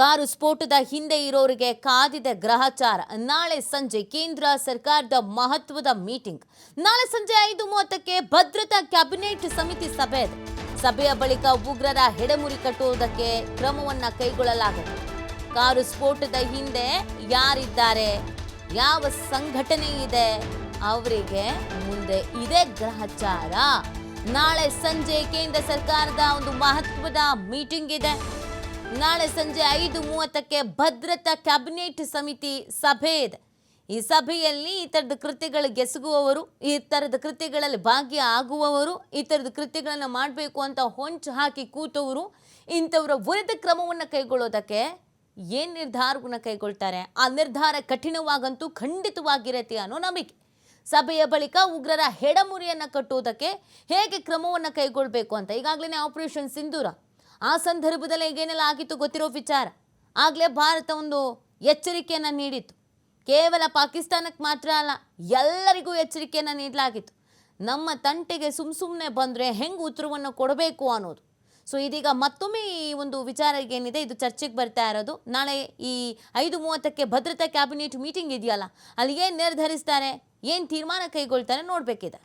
Car ಸ್ಫೋಟದ ಹಿಂದೆ ಇರೋರಿಗೆ ಕಾದಿದೆ ಗ್ರಹಚಾರ. ನಾಳೆ ಸಂಜೆ ಕೇಂದ್ರ ಸರ್ಕಾರದ ಮಹತ್ವದ ಮೀಟಿಂಗ್. ನಾಳೆ ಸಂಜೆ ಐದು ಮೂವತ್ತಕ್ಕೆ ಭದ್ರತಾ ಕ್ಯಾಬಿನೆಟ್ ಸಮಿತಿ ಸಭೆ ಇದೆ. ಸಭೆಯ ಬಳಿಕ ಉಗ್ರರ ಹೆಡೆಮುರಿ ಕಟ್ಟುವುದಕ್ಕೆ ಕ್ರಮವನ್ನ ಕೈಗೊಳ್ಳಲಾಗಿದೆ. ಕಾರು ಸ್ಫೋಟದ ಹಿಂದೆ ಯಾರಿದ್ದಾರೆ? ಯಾವ ಸಂಘಟನೆ ಇದೆ? ಅವರಿಗೆ ಮುಂದೆ ಇದೆ ಗ್ರಹಚಾರ. ನಾಳೆ ಸಂಜೆ ಕೇಂದ್ರ ಸರ್ಕಾರದ ಒಂದು ಮಹತ್ವದ ಮೀಟಿಂಗ್ ಇದೆ. ನಾಳೆ ಸಂಜೆ ಐದು ಮೂವತ್ತಕ್ಕೆ ಭದ್ರತಾ ಕ್ಯಾಬಿನೆಟ್ ಸಮಿತಿ ಸಭೆ ಇದೆ. ಈ ಸಭೆಯಲ್ಲಿ ಈ ಥರದ ಕೃತ್ಯಗಳಿಗೆ ಎಸಗುವವರು ಈ ಥರದ ಕೃತ್ಯಗಳಲ್ಲಿ ಭಾಗಿಯಾಗುವವರು ಈ ಥರದ ಮಾಡಬೇಕು ಅಂತ ಹೊಂಚು ಹಾಕಿ ಕೂತವರು, ಇಂಥವರ ವಿರುದ್ಧ ಕ್ರಮವನ್ನು ಕೈಗೊಳ್ಳೋದಕ್ಕೆ ಏನು ನಿರ್ಧಾರವನ್ನು ಕೈಗೊಳ್ತಾರೆ? ಆ ನಿರ್ಧಾರ ಕಠಿಣವಾಗಂತೂ ಖಂಡಿತವಾಗಿರತ್ತೆ ಅನ್ನೋ ನಂಬಿಕೆ. ಸಭೆಯ ಬಳಿಕ ಉಗ್ರರ ಹೆಡಮುರಿಯನ್ನು ಕಟ್ಟುವುದಕ್ಕೆ ಹೇಗೆ ಕ್ರಮವನ್ನು ಕೈಗೊಳ್ಳಬೇಕು ಅಂತ ಈಗಾಗಲೇ ಆಪರೇಷನ್ ಸಿಂಧೂರ ಆ ಸಂದರ್ಭದಲ್ಲಿ ಈಗೇನೆಲ್ಲ ಆಗಿತ್ತು ಗೊತ್ತಿರೋ ವಿಚಾರ? ಆಗಲೇ ಭಾರತ ಒಂದು ಎಚ್ಚರಿಕೆಯನ್ನು ನೀಡಿತ್ತು. ಕೇವಲ ಪಾಕಿಸ್ತಾನಕ್ಕೆ ಮಾತ್ರ ಅಲ್ಲ, ಎಲ್ಲರಿಗೂ ಎಚ್ಚರಿಕೆಯನ್ನು ನೀಡಲಾಗಿತ್ತು. ನಮ್ಮ ತಂಟೆಗೆ ಸುಮ್ಮ ಸುಮ್ಮನೆ ಬಂದರೆ ಹೆಂಗೆ ಉತ್ತರವನ್ನು ಕೊಡಬೇಕು ಅನ್ನೋದು. ಸೊ ಇದೀಗ ಮತ್ತೊಮ್ಮೆ ಈ ಒಂದು ವಿಚಾರ ಏನಿದೆ ಇದು ಚರ್ಚೆಗೆ ಬರ್ತಾ ಇರೋದು. ನಾಳೆ ಈ ಐದು ಮೂವತ್ತಕ್ಕೆ ಭದ್ರತಾ ಕ್ಯಾಬಿನೆಟ್ ಮೀಟಿಂಗ್ ಇದೆಯಲ್ಲ, ಅಲ್ಲಿ ಏನು ನಿರ್ಧರಿಸ್ತಾರೆ, ಏನು ತೀರ್ಮಾನ ಕೈಗೊಳ್ತಾರೆ ನೋಡಬೇಕಿದೆ.